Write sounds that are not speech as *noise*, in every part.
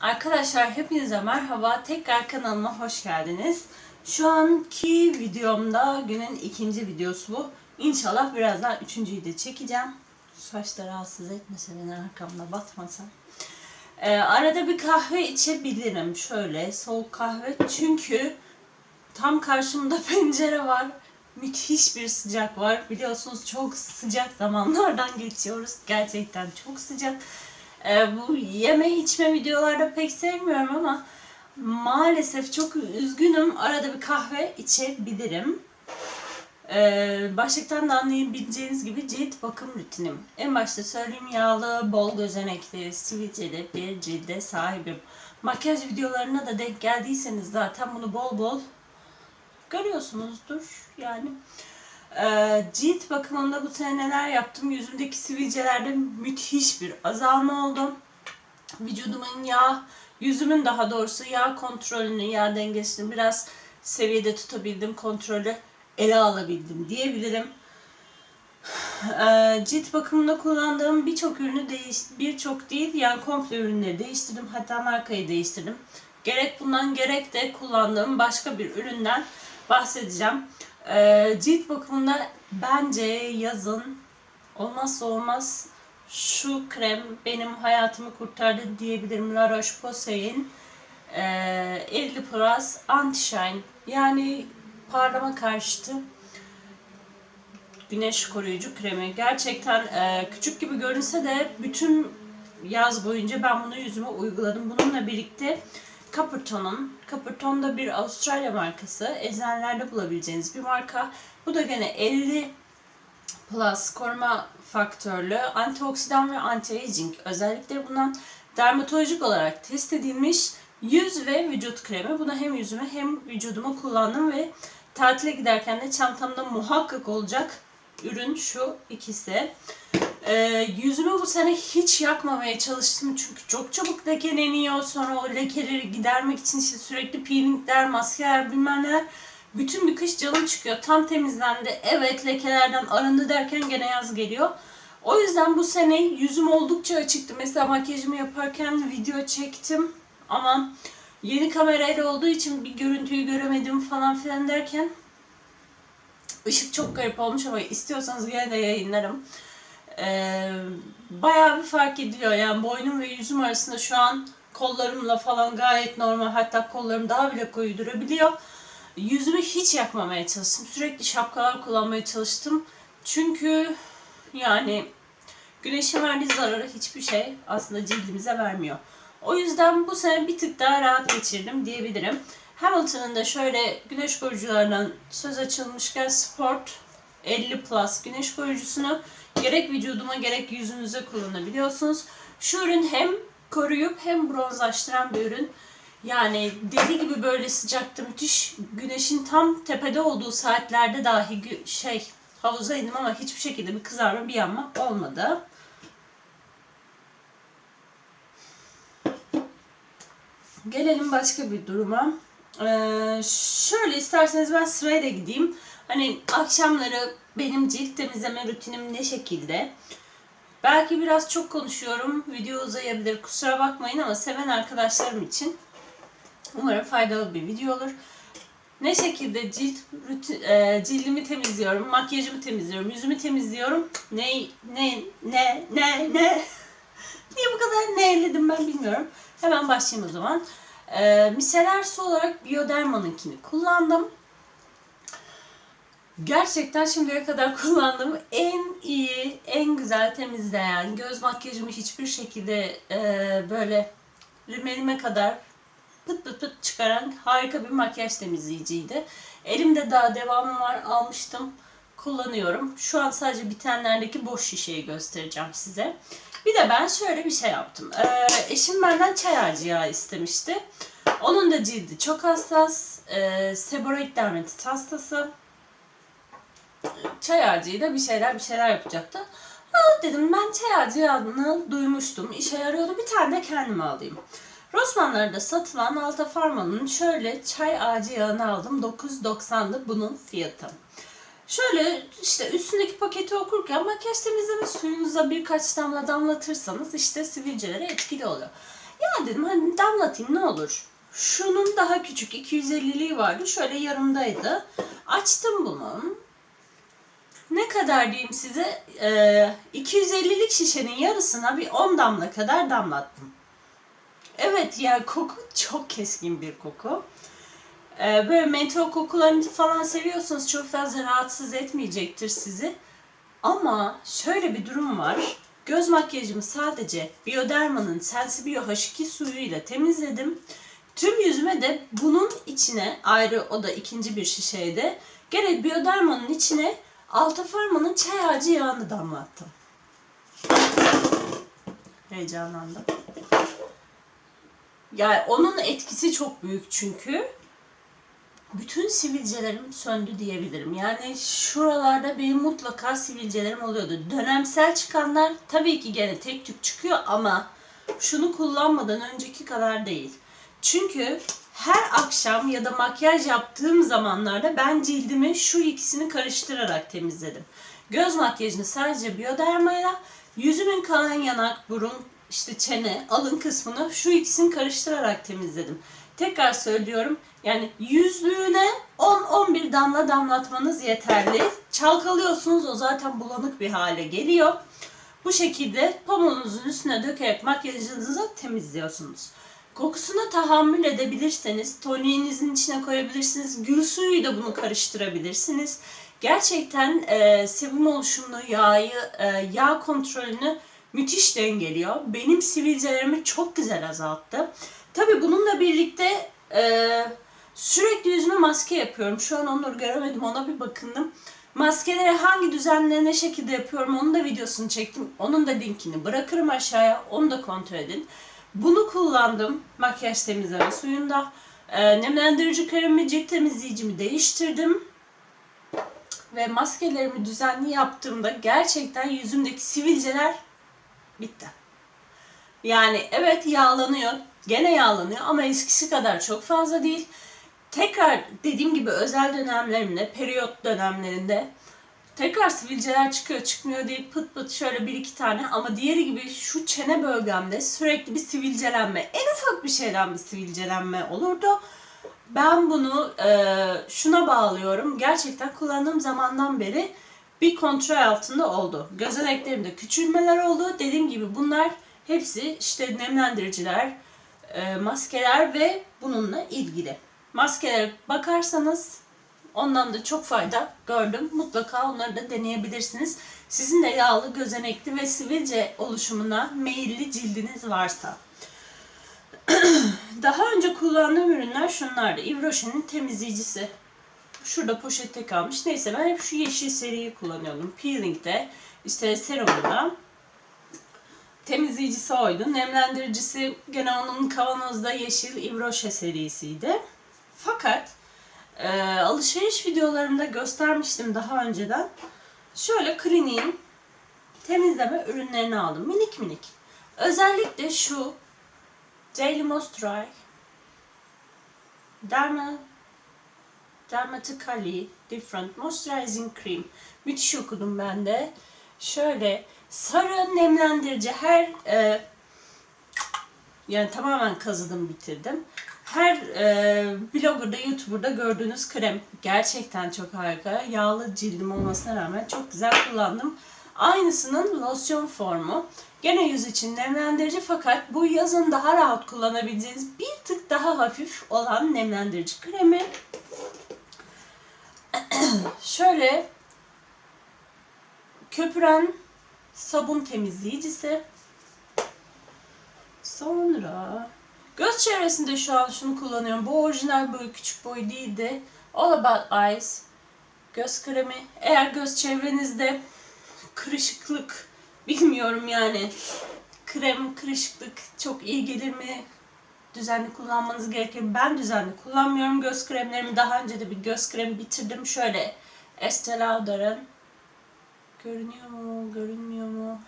Arkadaşlar hepinize merhaba. Tekrar kanalıma hoş geldiniz. Şu anki videomda günün ikinci videosu bu. İnşallah birazdan üçüncüyü de çekeceğim. Saçları rahatsız etmese beni arkamda batmasa. Ee, arada bir kahve içebilirim. Şöyle soğuk kahve. Çünkü tam karşımda *laughs* pencere var. Müthiş bir sıcak var. Biliyorsunuz çok sıcak zamanlardan geçiyoruz. Gerçekten çok sıcak. Ee, bu yeme içme videolarda pek sevmiyorum ama maalesef çok üzgünüm. Arada bir kahve içebilirim. Ee, başlıktan da anlayabileceğiniz gibi cilt bakım rutinim. En başta söyleyeyim yağlı, bol gözenekli, sivilceli bir cilde sahibim. Makyaj videolarına da denk geldiyseniz zaten bunu bol bol görüyorsunuzdur yani. Ee, cilt bakımında bu sene neler yaptım? Yüzümdeki sivilcelerde müthiş bir azalma oldu. Vücudumun yağ, yüzümün daha doğrusu yağ kontrolünü, yağ dengesini biraz seviyede tutabildim. Kontrolü ele alabildim diyebilirim. Ee, cilt bakımında kullandığım birçok ürünü değiş birçok değil yani komple ürünleri değiştirdim. Hatta markayı değiştirdim. Gerek bundan gerek de kullandığım başka bir üründen bahsedeceğim. Ee, cilt bakımında bence yazın olmazsa olmaz şu krem benim hayatımı kurtardı diyebilirim. La Roche-Posay'in e, 50 Plus Anti Shine yani parlama karşıtı güneş koruyucu kremi. Gerçekten e, küçük gibi görünse de bütün yaz boyunca ben bunu yüzüme uyguladım. Bununla birlikte Copperton'un, Copperton da bir Avustralya markası. Eczanelerde bulabileceğiniz bir marka. Bu da gene 50 plus koruma faktörlü antioksidan ve anti-aging özellikleri bundan dermatolojik olarak test edilmiş yüz ve vücut kremi. Bunu hem yüzüme hem vücuduma kullandım ve tatile giderken de çantamda muhakkak olacak ürün şu ikisi. Ee, yüzümü bu sene hiç yakmamaya çalıştım çünkü çok çabuk lekeleniyor. Sonra o lekeleri gidermek için işte sürekli peelingler, maskeler bilmem neler. Bütün bir kış canım çıkıyor. Tam temizlendi. Evet lekelerden arındı derken gene yaz geliyor. O yüzden bu sene yüzüm oldukça açıktı. Mesela makyajımı yaparken video çektim. Ama yeni kamerayla olduğu için bir görüntüyü göremedim falan filan derken ışık çok garip olmuş ama istiyorsanız gene de yayınlarım. Ee, bayağı bir fark ediliyor. Yani boynum ve yüzüm arasında şu an kollarımla falan gayet normal. Hatta kollarım daha bile koyu durabiliyor. Yüzümü hiç yakmamaya çalıştım. Sürekli şapkalar kullanmaya çalıştım. Çünkü yani güneşin verdiği zararı hiçbir şey aslında cildimize vermiyor. O yüzden bu sene bir tık daha rahat geçirdim diyebilirim. Hamilton'ın da şöyle güneş koruyucularından söz açılmışken Sport 50 Plus güneş koruyucusunu gerek vücuduma gerek yüzünüze kullanabiliyorsunuz. Şu ürün hem koruyup hem bronzlaştıran bir ürün. Yani deli gibi böyle sıcakta müthiş güneşin tam tepede olduğu saatlerde dahi şey havuza indim ama hiçbir şekilde bir kızarma bir yanma olmadı. Gelelim başka bir duruma. Ee, şöyle isterseniz ben sırayla gideyim. Hani akşamları benim cilt temizleme rutinim ne şekilde? Belki biraz çok konuşuyorum. Video uzayabilir. Kusura bakmayın ama seven arkadaşlarım için umarım faydalı bir video olur. Ne şekilde cilt rutin, e, cildimi temizliyorum, makyajımı temizliyorum, yüzümü temizliyorum. Ne ne ne ne ne *laughs* Niye bu kadar ne elledim ben bilmiyorum. Hemen başlayayım o zaman. E, miseler su olarak Bioderma'nınkini kullandım. Gerçekten şimdiye kadar *laughs* kullandığım en iyi, en güzel temizleyen, göz makyajımı hiçbir şekilde e, böyle rimelime kadar pıt pıt pıt çıkaran harika bir makyaj temizleyiciydi. Elimde daha devamı var, almıştım, kullanıyorum. Şu an sadece bitenlerdeki boş şişeyi göstereceğim size. Bir de ben şöyle bir şey yaptım. Ee, eşim benden çay ağacı yağı istemişti. Onun da cildi çok hassas. Ee, seboroid dermatit hastası çay ağacıyla bir şeyler bir şeyler yapacaktı. Aa, dedim ben çay ağacı yağını duymuştum. İşe yarıyordu. Bir tane de kendime alayım. Rossmann'larda satılan Alta Pharma'nın şöyle çay ağacı yağını aldım. 9.90'dı bunun fiyatı. Şöyle işte üstündeki paketi okurken makyaj temizleme suyunuza birkaç damla damlatırsanız işte sivilcelere etkili oluyor. Ya dedim hani damlatayım ne olur. Şunun daha küçük 250'liği vardı. Şöyle yarımdaydı. Açtım bunu. Ne kadar diyeyim size? Ee, 250'lik şişenin yarısına bir 10 damla kadar damlattım. Evet yani koku çok keskin bir koku. Ee, böyle mentol kokularını falan seviyorsanız çok fazla rahatsız etmeyecektir sizi. Ama şöyle bir durum var. Göz makyajımı sadece Bioderma'nın Sensibio H2 suyuyla temizledim. Tüm yüzüme de bunun içine ayrı o da ikinci bir şişeydi. Gene Bioderma'nın içine Altafarma'nın çay ağacı yağını damlattım. Heyecanlandım. Yani onun etkisi çok büyük çünkü. Bütün sivilcelerim söndü diyebilirim. Yani şuralarda benim mutlaka sivilcelerim oluyordu. Dönemsel çıkanlar tabii ki gene tek tük çıkıyor ama şunu kullanmadan önceki kadar değil. Çünkü her akşam ya da makyaj yaptığım zamanlarda ben cildimi şu ikisini karıştırarak temizledim. Göz makyajını sadece Bioderma'yla, yüzümün kalan yanak, burun, işte çene, alın kısmını şu ikisini karıştırarak temizledim. Tekrar söylüyorum yani yüzlüğüne 10-11 damla damlatmanız yeterli. Çalkalıyorsunuz o zaten bulanık bir hale geliyor. Bu şekilde pamuğunuzun üstüne dökerek makyajınızı temizliyorsunuz. Kokusuna tahammül edebilirseniz toniğinizin içine koyabilirsiniz. Gül suyuyla bunu karıştırabilirsiniz. Gerçekten e, sebum oluşumunu, yağı, e, yağ kontrolünü müthiş dengeliyor. Benim sivilcelerimi çok güzel azalttı. Tabi bununla birlikte e, sürekli yüzüme maske yapıyorum. Şu an onları göremedim ona bir bakındım. Maskeleri hangi düzenle ne şekilde yapıyorum onun da videosunu çektim. Onun da linkini bırakırım aşağıya. Onu da kontrol edin. Bunu kullandım makyaj temizleme suyunda. E, nemlendirici kremi, cilt temizleyicimi değiştirdim. Ve maskelerimi düzenli yaptığımda gerçekten yüzümdeki sivilceler bitti. Yani evet yağlanıyor. Gene yağlanıyor ama eskisi kadar çok fazla değil. Tekrar dediğim gibi özel dönemlerimde, periyot dönemlerinde tekrar sivilceler çıkıyor çıkmıyor diye pıt pıt şöyle bir iki tane ama diğeri gibi şu çene bölgemde sürekli bir sivilcelenme, en ufak bir şeyden bir sivilcelenme olurdu. Ben bunu e, şuna bağlıyorum. Gerçekten kullandığım zamandan beri bir kontrol altında oldu. Gözeneklerimde küçülmeler oldu. Dediğim gibi bunlar hepsi işte nemlendiriciler, e, maskeler ve bununla ilgili. Maskelere bakarsanız ondan da çok fayda gördüm. Mutlaka onları da deneyebilirsiniz. Sizin de yağlı, gözenekli ve sivilce oluşumuna meyilli cildiniz varsa. *clears throat* Daha önce kullandığım ürünler şunlardı. Yves Rocher'in temizleyicisi. Şurada poşette kalmış. Neyse ben hep şu yeşil seriyi kullanıyordum. Peeling'de, işte serumda. Temizleyicisi oydu. Nemlendiricisi gene onun kavanozda yeşil Rocher serisiydi. Fakat e, alışveriş videolarımda göstermiştim daha önceden. Şöyle Clinique'in temizleme ürünlerini aldım. Minik minik. Özellikle şu Daily Moisturize Derma Dermatically Different Moisturizing Cream. Müthiş okudum ben de. Şöyle sarı nemlendirici her e, yani tamamen kazıdım bitirdim. Her e, bloggerda, youtuberda gördüğünüz krem gerçekten çok harika. Yağlı cildim olmasına rağmen çok güzel kullandım. Aynısının losyon formu. Gene yüz için nemlendirici fakat bu yazın daha rahat kullanabileceğiniz bir tık daha hafif olan nemlendirici kremi. *clears throat* Şöyle köpüren sabun temizleyicisi. Sonra göz çevresinde şu an şunu kullanıyorum. Bu orijinal boyu küçük boy değildi. All About Eyes göz kremi. Eğer göz çevrenizde kırışıklık bilmiyorum yani krem kırışıklık çok iyi gelir mi? Düzenli kullanmanız gerekir. Ben düzenli kullanmıyorum göz kremlerimi. Daha önce de bir göz kremi bitirdim. Şöyle Estee Lauder'ın görünüyor mu? Görünmüyor mu?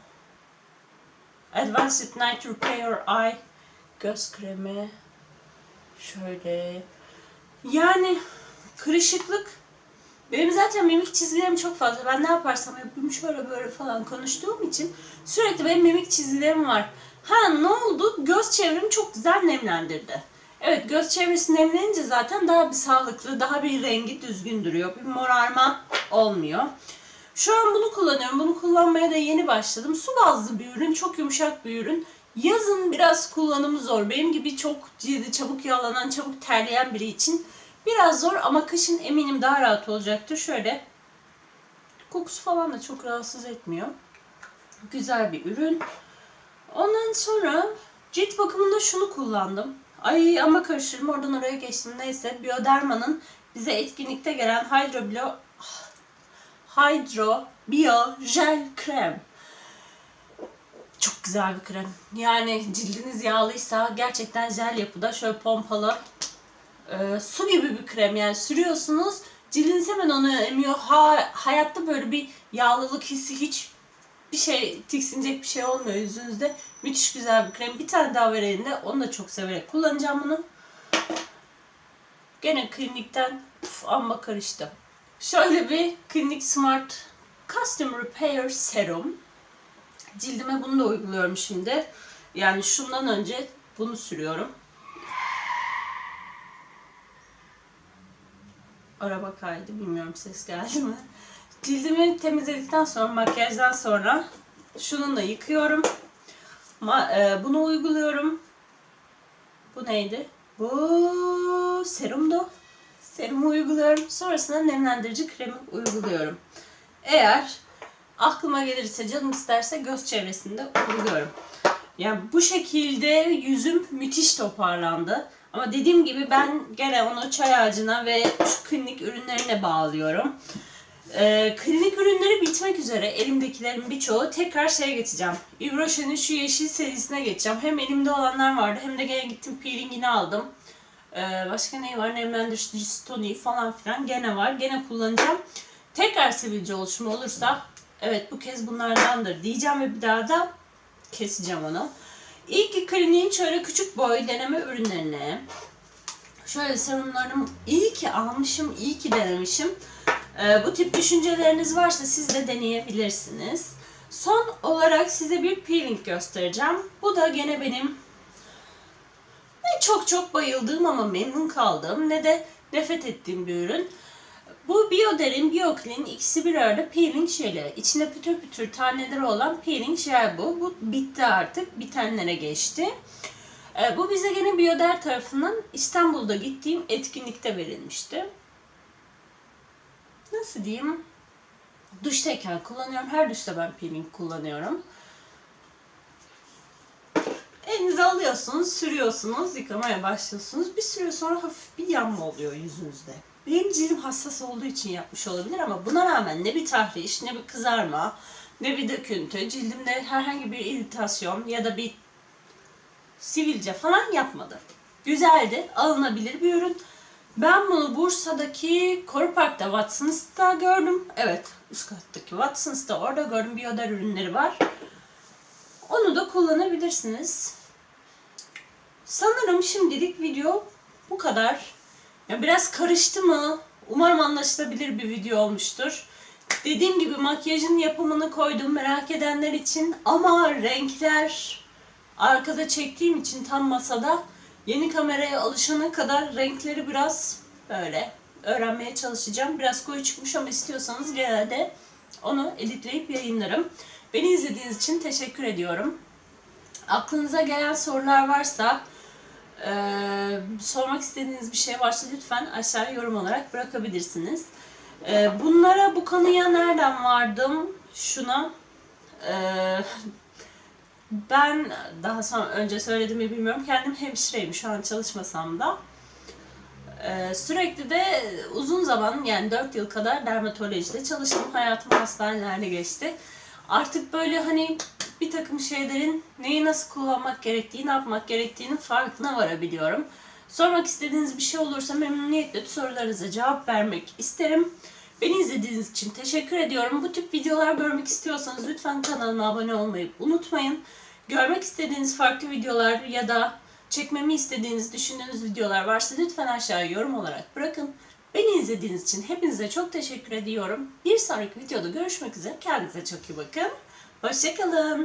Advanced Night Repair Eye göz kremi. Şöyle. Yani kırışıklık benim zaten mimik çizgilerim çok fazla. Ben ne yaparsam yapayım şöyle böyle falan konuştuğum için sürekli benim mimik çizgilerim var. Ha ne oldu? Göz çevremi çok güzel nemlendirdi. Evet göz çevresi nemlenince zaten daha bir sağlıklı, daha bir rengi düzgün duruyor. Bir morarma olmuyor. Şu an bunu kullanıyorum. Bunu kullanmaya da yeni başladım. Su bazlı bir ürün, çok yumuşak bir ürün. Yazın biraz kullanımı zor. Benim gibi çok cildi çabuk yağlanan, çabuk terleyen biri için biraz zor ama kışın eminim daha rahat olacaktır. Şöyle kokusu falan da çok rahatsız etmiyor. Güzel bir ürün. Ondan sonra cilt bakımında şunu kullandım. Ay ama karıştırdım oradan oraya geçtim. Neyse Bioderma'nın bize etkinlikte gelen Hydro Bio Hydro Bio Jel Krem. Çok güzel bir krem. Yani cildiniz yağlıysa gerçekten jel yapıda şöyle pompalı e, su gibi bir krem yani sürüyorsunuz cildiniz hemen onu emiyor. Ha, hayatta böyle bir yağlılık hissi hiç bir şey tiksinecek bir şey olmuyor yüzünüzde. Müthiş güzel bir krem. Bir tane daha vereyim de onu da çok severek kullanacağım bunu. Gene klinikten uf, amma karıştı. Şöyle bir Klinik Smart Custom Repair Serum. Cildime bunu da uyguluyorum şimdi. Yani şundan önce bunu sürüyorum. Araba kaydı. Bilmiyorum ses geldi mi? Cildimi temizledikten sonra makyajdan sonra şununla yıkıyorum. Ma- e, bunu uyguluyorum. Bu neydi? Bu serumdu. Serumu uyguluyorum. Sonrasında nemlendirici kremi uyguluyorum. Eğer aklıma gelirse canım isterse göz çevresinde uyguluyorum. Yani bu şekilde yüzüm müthiş toparlandı. Ama dediğim gibi ben gene onu çay ağacına ve şu klinik ürünlerine bağlıyorum. Ee, klinik ürünleri bitmek üzere elimdekilerin birçoğu tekrar şeye geçeceğim. Rocher'in şu yeşil serisine geçeceğim. Hem elimde olanlar vardı hem de gene gittim peelingini aldım. Ee, başka ne var? Nemlendirici toniği falan filan gene var. Gene kullanacağım. Tekrar sivilce oluşumu olursa evet bu kez bunlardandır diyeceğim ve bir daha da keseceğim onu. İlk ki kliniğin şöyle küçük boy deneme ürünlerini şöyle serumlarını iyi ki almışım, iyi ki denemişim. Ee, bu tip düşünceleriniz varsa siz de deneyebilirsiniz. Son olarak size bir peeling göstereceğim. Bu da gene benim ne çok çok bayıldığım ama memnun kaldığım ne de nefret ettiğim bir ürün. Bu Bioder'in BioClean ikisi bir arada peeling jeli. İçinde pütür pütür taneleri olan peeling jel bu. Bu bitti artık. Bitenlere geçti. Ee, bu bize gene Bioder tarafından İstanbul'da gittiğim etkinlikte verilmişti. Nasıl diyeyim? Duştayken kullanıyorum. Her duşta ben peeling kullanıyorum. Elinize alıyorsunuz, sürüyorsunuz, yıkamaya başlıyorsunuz. Bir süre sonra hafif bir yanma oluyor yüzünüzde. Benim cildim hassas olduğu için yapmış olabilir ama buna rağmen ne bir tahriş, ne bir kızarma, ne bir döküntü, cildimde herhangi bir iritasyon ya da bir sivilce falan yapmadı. Güzeldi, alınabilir bir ürün. Ben bunu Bursa'daki Koru Park'ta Watson's'ta gördüm. Evet, üst kattaki Watson's'ta orada gördüm. Bioder ürünleri var. Onu da kullanabilirsiniz. Sanırım şimdilik video bu kadar. Ya biraz karıştı mı? Umarım anlaşılabilir bir video olmuştur. Dediğim gibi makyajın yapımını koydum merak edenler için ama renkler arkada çektiğim için tam masada yeni kameraya alışana kadar renkleri biraz böyle öğrenmeye çalışacağım. Biraz koyu çıkmış ama istiyorsanız genelde onu editleyip yayınlarım. Beni izlediğiniz için teşekkür ediyorum. Aklınıza gelen sorular varsa, eee, sormak istediğiniz bir şey varsa lütfen aşağıya yorum olarak bırakabilirsiniz. Eee, bunlara, bu konuya nereden vardım? Şuna, eee, ben daha sonra önce söyledim mi bilmiyorum. Kendim hemşireyim şu an çalışmasam da. Ee, sürekli de uzun zaman yani 4 yıl kadar dermatolojide çalıştım. Hayatım hastanelerde geçti. Artık böyle hani bir takım şeylerin neyi nasıl kullanmak gerektiği, ne yapmak gerektiğinin farkına varabiliyorum. Sormak istediğiniz bir şey olursa memnuniyetle sorularınıza cevap vermek isterim. Beni izlediğiniz için teşekkür ediyorum. Bu tip videolar görmek istiyorsanız lütfen kanalıma abone olmayı unutmayın. Görmek istediğiniz farklı videolar ya da çekmemi istediğiniz, düşündüğünüz videolar varsa lütfen aşağıya yorum olarak bırakın. Beni izlediğiniz için hepinize çok teşekkür ediyorum. Bir sonraki videoda görüşmek üzere. Kendinize çok iyi bakın. Hoşçakalın.